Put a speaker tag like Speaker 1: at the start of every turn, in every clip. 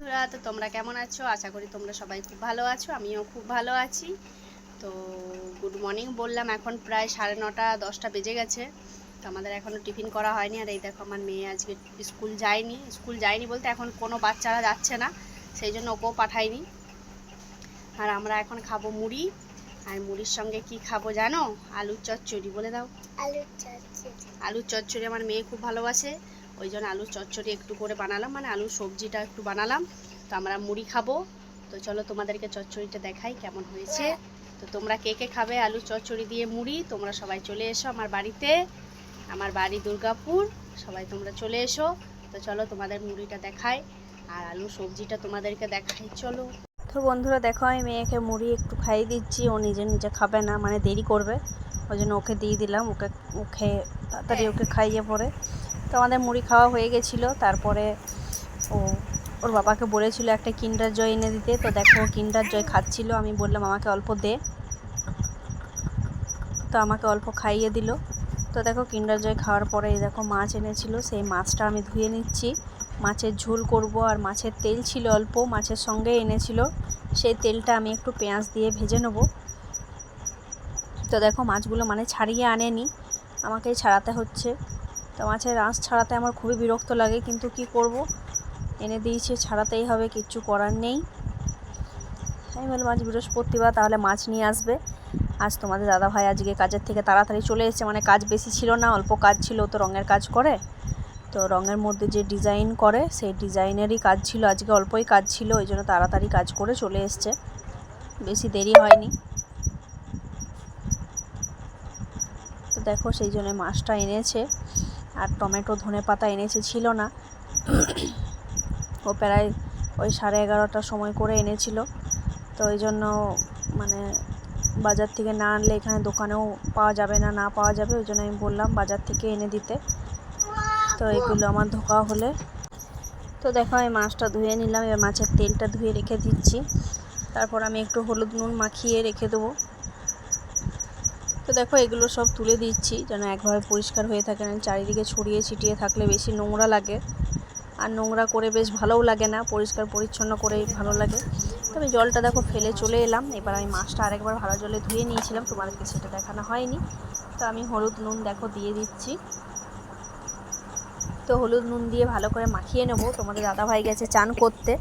Speaker 1: বন্ধুরা তো তোমরা কেমন আছো? আশা করি তোমরা সবাই খুব ভালো আছো আমিও খুব ভালো আছি। তো গুড মর্নিং বললাম এখন প্রায় সাড়ে নটা দশটা বেজে গেছে। তো আমাদের এখনও টিফিন করা হয়নি। আর এই দেখো আমার মেয়ে আজকে স্কুল যায়নি। স্কুল যায়নি বলতে এখন কোনো বাচ্চারা যাচ্ছে না সেই জন্য ওকেও পাঠায়নি আর আমরা এখন খাব মুড়ি। আর মুড়ির সঙ্গে কি খাব জানো? আলুর চচ্চড়ি বলে দাও।
Speaker 2: আলুর চচ্চড়ি।
Speaker 1: আলুর চচ্চড়ি আমার মেয়ে খুব ভালোবাসে। ওই জন্য আলুর চচ্চড়ি একটু করে বানালাম মানে আলুর সবজিটা একটু বানালাম। তো আমরা মুড়ি খাব। তো চলো তোমাদেরকে চচ্চড়িটা দেখাই কেমন হয়েছে। তো তোমরা কে কে খাবে আলুর চচ্চড়ি দিয়ে মুড়ি? তোমরা সবাই চলে এসো আমার বাড়িতে। আমার বাড়ি দুর্গাপুর সবাই তোমরা চলে এসো। তো চলো তোমাদের মুড়িটা দেখাই আর আলু সবজিটা তোমাদেরকে দেখাই। চলো। তো বন্ধুরা দেখো আমি মেয়েকে মুড়ি একটু খাইয়ে দিচ্ছি। ও নিজে নিজে খাবে না মানে দেরি করবে। ওই জন্য ওকে দিয়ে দিলাম। ওকে ওকে তাড়াতাড়ি ওকে খাইয়ে পরে। তো আমাদের মুড়ি খাওয়া হয়ে গেছিল, তারপরে ও, ওর বাবাকে বলেছিল একটা কিন্ডার জয় এনে দিতে, তো দেখো কিন্ডার জয় খাচ্ছিল, আমি বললাম আমাকে অল্প দে। তো আমাকে অল্প খাইয়ে দিল। তো দেখো কিন্ডার জয় খাওয়ার পরে দেখো মাছ এনেছিল, সেই মাছটা আমি ধুয়ে নিচ্ছি। মাছের ঝোল করব আর মাছের তেল ছিল অল্প, মাছের সঙ্গে এনেছিল। সেই তেলটা আমি একটু পেঁয়াজ দিয়ে ভেজে নেব। তো দেখো মাছগুলো মানে ছাড়িয়ে আনেনি, আমাকেই ছাড়াতে হচ্ছে। তো মাছের আঁশ ছাড়াতে আমার খুবই বিরক্ত লাগে, কিন্তু কি করব? এনে দিয়েছে, ছাড়াতেই হবে, কিচ্ছু করার নেই। আমি বললাম আজ বৃহস্পতিবার, তাহলে মাছ নিয়ে আসবে। আজ তোমাদের দাদা ভাই আজকে কাজের থেকে তাড়াতাড়ি চলে এসেছে মানে কাজ বেশি ছিল না, অল্প কাজ ছিল, তো রঙের কাজ করে। তো রঙের মধ্যে যে ডিজাইন করে, সেই ডিজাইনেরই কাজ ছিল, আজকে অল্পই কাজ ছিল, ওই জন্য তাড়াতাড়ি কাজ করে চলে এসছে। বেশি দেরি হয়নি। তো দেখো, সেই জন্য মাছটা এনেছে। আর টমেটো ধনে পাতা এনেছে, ছিল না। ও প্রায় ওই সাড়ে এগারোটার সময় করে এনেছিল। তো ওই জন্য মানে বাজার থেকে না আনলে এখানে দোকানেও পাওয়া যাবে না না পাওয়া যাবে, ওই জন্য আমি বললাম বাজার থেকে এনে দিতে। তো এগুলো আমার ধোকা হলে। তো দেখো আমি মাছটা ধুয়ে নিলাম, এবার মাছের তেলটা ধুয়ে রেখে দিচ্ছি। তারপর আমি একটু হলুদ নুন মাখিয়ে রেখে দেবো। তো দেখো, এগুলো সব তুলে দিচ্ছি যেন একভাবে পরিষ্কার হয়ে থাকে না চারিদিকে ছড়িয়ে ছিটিয়ে থাকলে বেশি নোংরা লাগে। আর নোংরা করে বেশ ভালোও লাগে না, পরিষ্কার পরিচ্ছন্ন করেই ভালো লাগে। তো আমি জলটা দেখো ফেলে চলে এলাম, এবার আমি মাছটা আরেকবার ভালো জলে ধুয়ে নিয়েছিলাম, তোমাদেরকে সেটা দেখানো হয়নি। তো আমি হলুদ নুন দেখো দিয়ে দিচ্ছি। তো হলুদ নুন দিয়ে ভালো করে মাখিয়ে নেব, তোমাদের দাদাভাই গেছে চান করতে।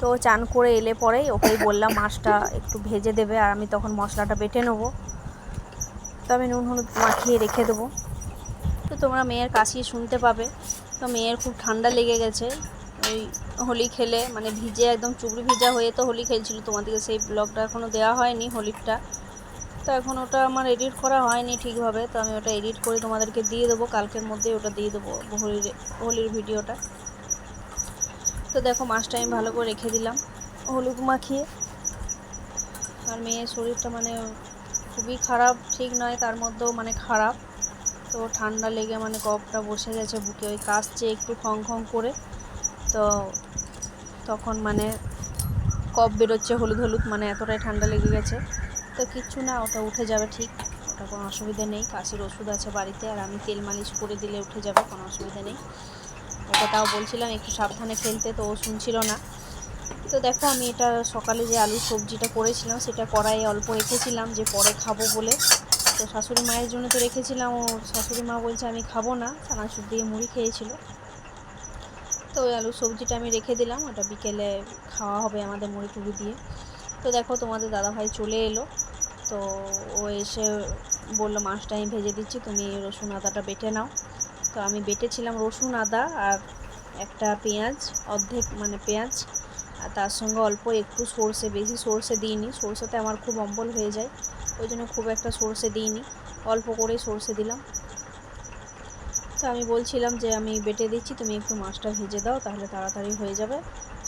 Speaker 1: তো চান করে এলে পরেই ওকেই বললাম মাছটা একটু ভেজে দেবে, আর আমি তখন মশলাটা বেটে নেব। আমি নুন হলুদ মাখিয়ে রেখে দেবো। তো তোমরা মেয়ের কাশি শুনতে পাবে। তো মেয়ের খুব ঠান্ডা লেগে গেছে। ওই হোলি খেলে মানে ভিজে একদম চুবড়ি ভিজা হয়ে তো হোলি খেলছিল। তোমাদেরকে সেই ব্লগটা এখনও দেওয়া হয়নি হোলিরটা তো এখন ওটা আমার এডিট করা হয়নি ঠিকভাবে। তো আমি ওটা এডিট করে তোমাদেরকে দিয়ে দেবো। কালকের মধ্যে ওটা দিয়ে দেবো হোলির হোলির ভিডিওটা। তো দেখো মাছটা আমি ভালো করে রেখে দিলাম। হলুদ মাখিয়ে। আর মেয়ের শরীরটা মানে খুবই খারাপ, ঠিক নয় তার মধ্যেও মানে খারাপ। তো ঠান্ডা লেগে মানে কফটা বসে গেছে বুকে, ওই কাশছে একটু খং খং করে। তো তখন মানে কফ বেরোচ্ছে হলুদ হলুদ মানে এতটাই ঠান্ডা লেগে গেছে। তো কিচ্ছু না, ওটা উঠে যাবে ঠিক, ওটা কোনো অসুবিধা নেই। কাশির ওষুধ আছে বাড়িতে, আর আমি তেল মালিশ করে দিলে উঠে যাবে, কোনো অসুবিধা নেই। ওটা তাও বলছিলাম, একটু সাবধানে খেলতে, তো ও শুনছিল না। তো দেখো, আমি এটা সকালে যে আলুর সবজিটা করেছিলাম, সেটা কড়াইয়ে অল্প রেখেছিলাম যে পরে খাব বলে। তো শাশুড়ি মায়ের জন্য তো রেখেছিলাম, ও শাশুড়ি মা বলছে আমি খাব না চানাচুর দিয়ে মুড়ি খেয়েছিল। তো ওই আলুর সবজিটা আমি রেখে দিলাম, ওটা বিকেলে খাওয়া হবে আমাদের মুড়ি টুড়ি দিয়ে। তো দেখো, তোমাদের দাদাভাই চলে এলো। তো ও এসে বলল, মাছটা আমি ভেজে দিচ্ছি, তুমি রসুন আদাটা বেটে নাও। তো আমি বেটেছিলাম রসুন আদা আর একটা পেঁয়াজ, অর্ধেক মানে পেঁয়াজ তার সঙ্গে অল্প একটু সর্ষে, বেশি সর্ষে দিইনি। সর্ষেতে আমার খুব অম্বল হয়ে যায়, ওই জন্য খুব একটা সর্ষে দিইনি। অল্প করেই সর্ষে দিলাম। তো আমি বলছিলাম যে, আমি বেটে দিচ্ছি, তুমি একটু মাছটা ভেজে দাও, তাহলে তাড়াতাড়ি হয়ে যাবে।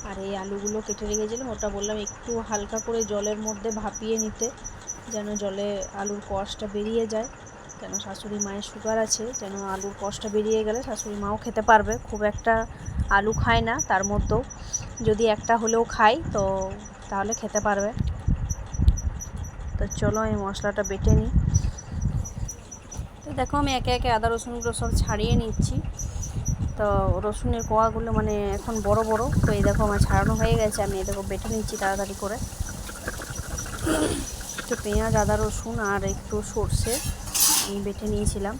Speaker 1: আর এই আলুগুলো কেটে রেখেছিলাম, ওটা বললাম একটু হালকা করে জলের মধ্যে ভাপিয়ে নিতে, যেন জলে আলুর কষটা বেরিয়ে যায়। কেন শাশুড়ি মায়ের সুগার আছে? যেন আলুর কষটা বেরিয়ে গেলে শাশুড়ি মাও খেতে পারবে। খুব একটা আলু খায় না, তার মধ্যেও। যদি একটা হলেও খাই তো তাহলে খেতে পারবে। তো চলো আমি মশলাটা বেটে নিই। তো দেখো, আমি একে একে আদা রসুনগুলো সব ছাড়িয়ে নিচ্ছি। তো রসুনের কোয়াগুলো মানে এখন বড় বড়। তো এই দেখো, আমার ছাড়ানো হয়ে গেছে। আমি এই দেখো, বেটে নিচ্ছি তাড়াতাড়ি করে। তো পেঁয়াজ, আদা রসুন আর একটু সর্ষে। বেটে নিয়েছিলাম।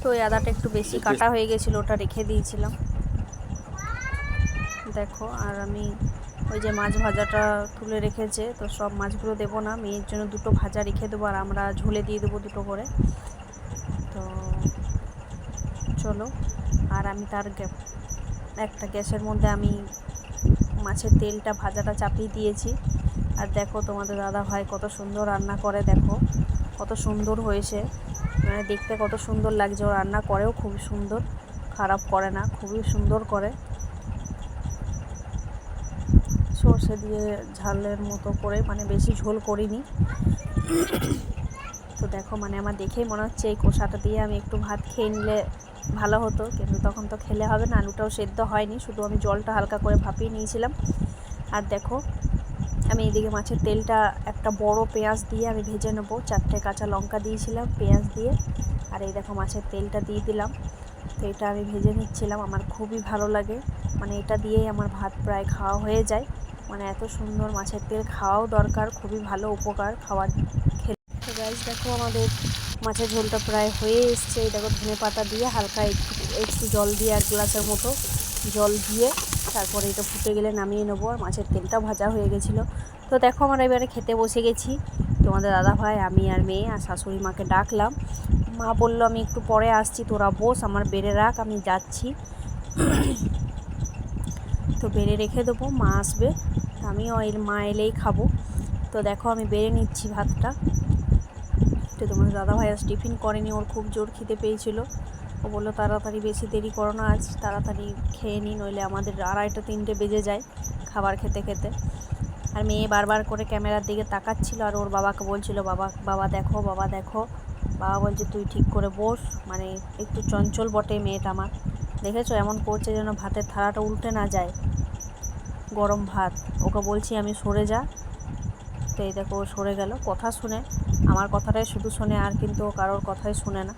Speaker 1: তো ওই আদাটা একটু বেশি কাটা হয়ে গেছিল ওটা রেখে দিয়েছিলাম। দেখো আর আমি ওই যে মাছ ভাজাটা তুলে রেখেছে তো সব মাছগুলো দেবো না মেয়ের জন্য দুটো ভাজা রেখে দেবো আর আমরা ঝুলে দিয়ে দেবো দুটো করে। তো চলো আর আমি তার একটা গ্যাসের মধ্যে আমি মাছের তেলটা ভাজাটা চাপিয়ে দিয়েছি। আর দেখো তোমাদের দাদা ভাই কত সুন্দর রান্না করে দেখো। কত সুন্দর হয়েছে। মানে দেখতে কত সুন্দর লাগছে। ও রান্না করেও খুব সুন্দর। খারাপ করে না, খুবই সুন্দর করে। সর্ষে দিয়ে ঝালের মতো করে মানে বেশি ঝোল করিনি। তো দেখো মানে আমার দেখেই মনে হচ্ছে এই কষাটা দিয়ে আমি একটু ভাত খেয়ে নিলে ভালো হতো। কিন্তু তখন তো খেলে হবে না, আলুটাও সেদ্ধ হয়নি। শুধু আমি জলটা হালকা করে ভাপিয়ে নিয়েছিলাম। আর দেখো আমি এদিকে মাছের তেলটা একটা বড় পেঁয়াজ দিয়ে আমি ভেজে নেব। চারটে কাঁচা লঙ্কা দিয়েছিলাম, পেঁয়াজ দিয়ে। আর এই দেখো মাছের তেলটা দিয়ে দিলাম। তো এটা আমি ভেজে নিচ্ছিলাম, আমার খুবই ভালো লাগে। মানে এটা দিয়েই আমার ভাত প্রায় খাওয়া হয়ে যায়। মানে এত সুন্দর মাছের তেল খাওয়াও দরকার, খুবই ভালো উপকার খাওয়ার খেলে। তো গাইজ দেখো আমাদের মাছের ঝোলটা প্রায় হয়ে এসছে। এই দেখো ধনে পাতা দিয়ে হালকা একটু একটু জল দিয়ে এক গ্লাসের মতো জল দিয়ে তারপরে এটা ফুটে গেলে নামিয়ে নেব, আর মাছের তেলটা ভাজা হয়ে গেছিল। তো দেখো আমরা এবারে খেতে বসে গেছি। তোমাদের দাদা ভাই, আমি আর মেয়ে আর শাশুড়ি মাকে ডাকলাম। মা বলল, আমি একটু পরে আসছি, তোরা বস, আমার বেড়ে রাখ, আমি যাচ্ছি। তো বেড়ে রেখে দেবো, মা আসবে, আমিও এর মা এলেই খাব। তো দেখো, আমি বেড়ে নিচ্ছি ভাতটা। তো তোমার দাদা ভাই আজ টিফিন করেনি, ওর খুব জোর খিদে পেয়েছিল। ও বলল, তাড়াতাড়ি বেশি দেরি করো না, আজ তাড়াতাড়ি খেয়ে নিই নইলে আমাদের আড়াইটা তিনটে বেজে যায় খাবার খেতে খেতে। আর মেয়ে বারবার করে ক্যামেরার দিকে তাকাচ্ছিল আর ওর বাবাকে বলছিল, বাবা বাবা দেখো বাবা দেখো। বাবা বলছে, তুই ঠিক করে বস মানে একটু চঞ্চল বটে মেয়েটা আমার। দেখেছ, এমন করছে যেন ভাতের থালাটা উল্টে না যায়। গরম ভাত। ওকে বলছি, আমি সরে যা। তো এই দেখো সরে গেল। কথা শুনে, আমার কথাটাই শুধু শোনে, আর কিন্তু কারোর কথাই শুনে না।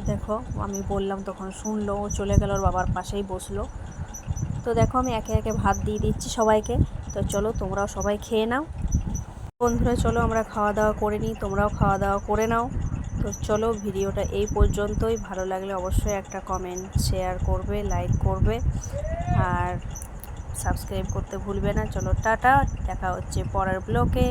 Speaker 1: তো দেখো, আমি বললাম তখন শুনলো, ও চলে গেল, ওর বাবার পাশেই বসল। তো দেখো, আমি একে একে ভাত দিয়ে দিচ্ছি সবাইকে। তো চলো, তোমরাও সবাই খেয়ে নাও। বন্ধুরা, চলো, আমরা খাওয়া দাওয়া করে নিই, তোমরাও খাওয়া দাওয়া করে নাও। তো চলো, ভিডিওটা এই পর্যন্তই। ভালো লাগলে অবশ্যই একটা কমেন্ট শেয়ার করবে লাইক করবে। আর সাবস্ক্রাইব করতে ভুলবে না। চলো, টাটা। দেখা হচ্ছে পরের ব্লকে